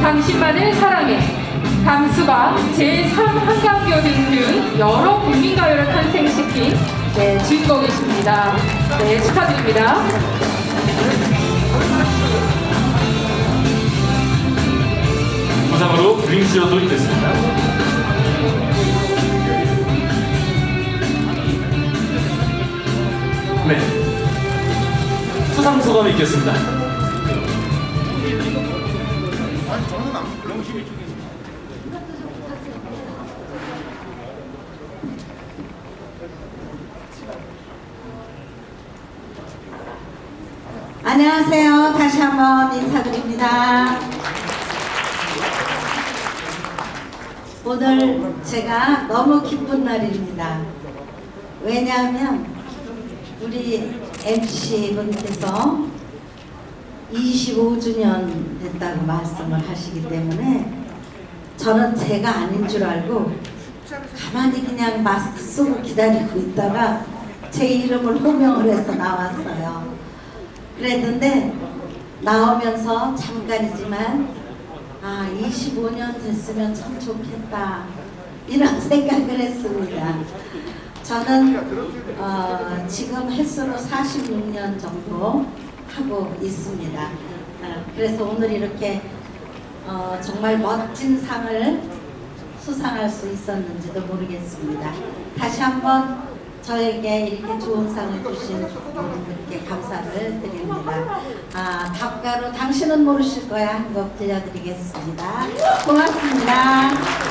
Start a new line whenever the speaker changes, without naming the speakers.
당신만을 사랑해, 감수방, 제3 한강교 등등 여러 국민가요를 탄생시킨 네, 주인공이십니다. 네, 축하드립니다.
부상으로 드림쇼도 있겠습니다. 네. 수상 소감이 있겠습니다.
안녕하세요. 다시 한번 인사드립니다. 오늘 제가 너무 기쁜 날입니다. 왜냐하면 우리 MC분께서 25주년 됐다고 말씀을 하시기 때문에 저는 제가 아닌 줄 알고 가만히 그냥 마스크 쓰고 기다리고 있다가 제 이름을 호명을 해서 나왔어요. 그랬는데 나오면서 잠깐이지만 아 25년 됐으면 참 좋겠다 이런 생각을 했습니다. 저는 어, 지금 횟수로 46년 정도 하고 있습니다. 어, 그래서 오늘 이렇게 어, 정말 멋진 상을 수상할 수 있었는지도 모르겠습니다. 다시 한번 저에게 이렇게 좋은 상을 주신 분들께 감사를 드립니다. 아, 답가로 당신은 모르실 거야 한 곡 들려드리겠습니다. 고맙습니다.